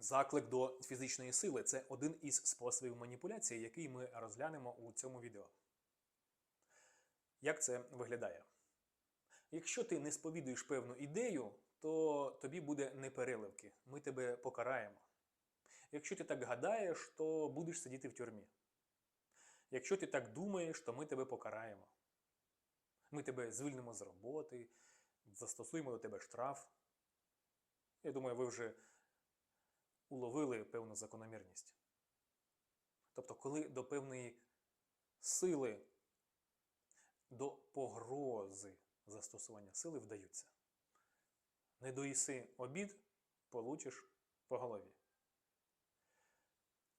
Заклик до фізичної сили це один із способів маніпуляції, який ми розглянемо у цьому відео. Як це виглядає? Якщо ти не сповідуєш певну ідею, то тобі буде непереливки. Ми тебе покараємо. Якщо ти так гадаєш, то будеш сидіти в тюрмі. Якщо ти так думаєш, то ми тебе покараємо. Ми тебе звільнимо з роботи, застосуємо до тебе штраф. Я думаю, ви вже уловили певну закономірність. Тобто, коли до певної сили, до погрози застосування сили вдаються. Не доїси обід, получиш по голові.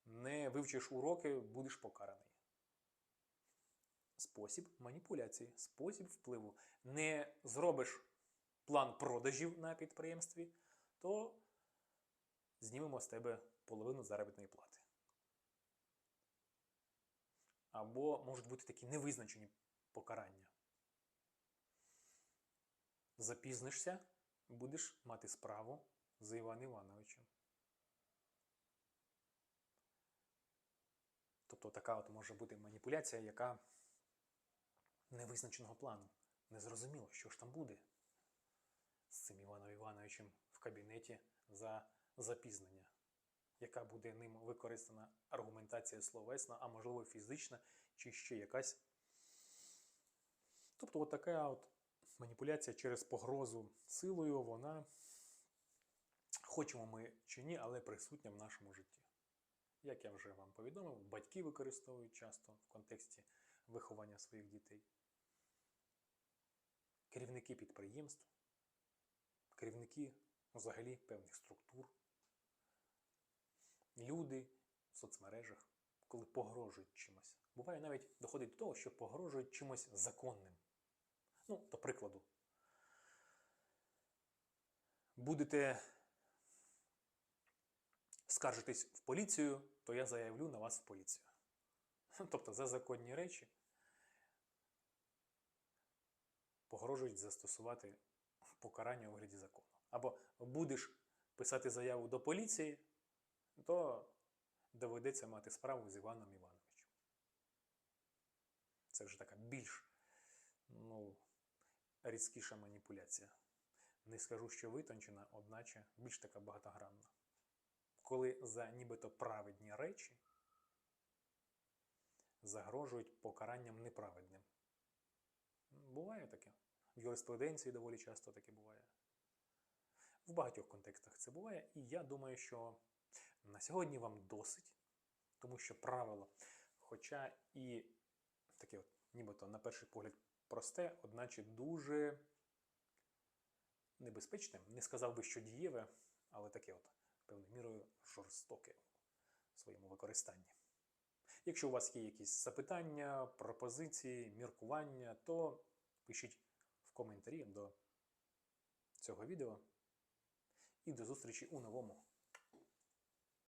Не вивчиш уроки, будеш покараний. Спосіб маніпуляції, спосіб впливу. Не зробиш план продажів на підприємстві, то знімемо з тебе половину заробітної плати. Або можуть бути такі невизначені покарання. Запізнишся, будеш мати справу з Іваном Івановичем. Тобто така от може бути маніпуляція, яка невизначеного плану. Незрозуміло, що ж там буде з цим Іваном Івановичем в кабінеті за запізнення, яка буде ним використана аргументація словесна, а можливо фізична, чи ще якась. Тобто, от така от маніпуляція через погрозу силою, вона, хочемо ми чи ні, але присутня в нашому житті. Як я вже вам повідомив, батьки використовують часто в контексті виховання своїх дітей. Керівники підприємств, керівники взагалі певних структур, люди в соцмережах, коли погрожують чимось. Буває навіть доходить до того, що погрожують чимось законним. Ну, до прикладу, будете скаржитись в поліцію, то я заявлю на вас в поліцію. Тобто за законні речі погрожують застосувати покарання у вигляді закону. Або будеш писати заяву до поліції, то доведеться мати справу з Іваном Івановичем. Це вже така більш ну, різкіша маніпуляція. Не скажу, що витончена, одначе більш така багатогранна. Коли за нібито праведні речі загрожують покаранням неправедним. Буває таке. В юриспруденції доволі часто таке буває. В багатьох контекстах це буває, і я думаю, що на сьогодні вам досить, тому що правило, хоча і таке, от, нібито на перший погляд, просте, одначе дуже небезпечне, не сказав би, що дієве, але таке от певною мірою жорстоке в своєму використанні. Якщо у вас є якісь запитання, пропозиції, міркування, то пишіть в коментарі до цього відео. І до зустрічі у новому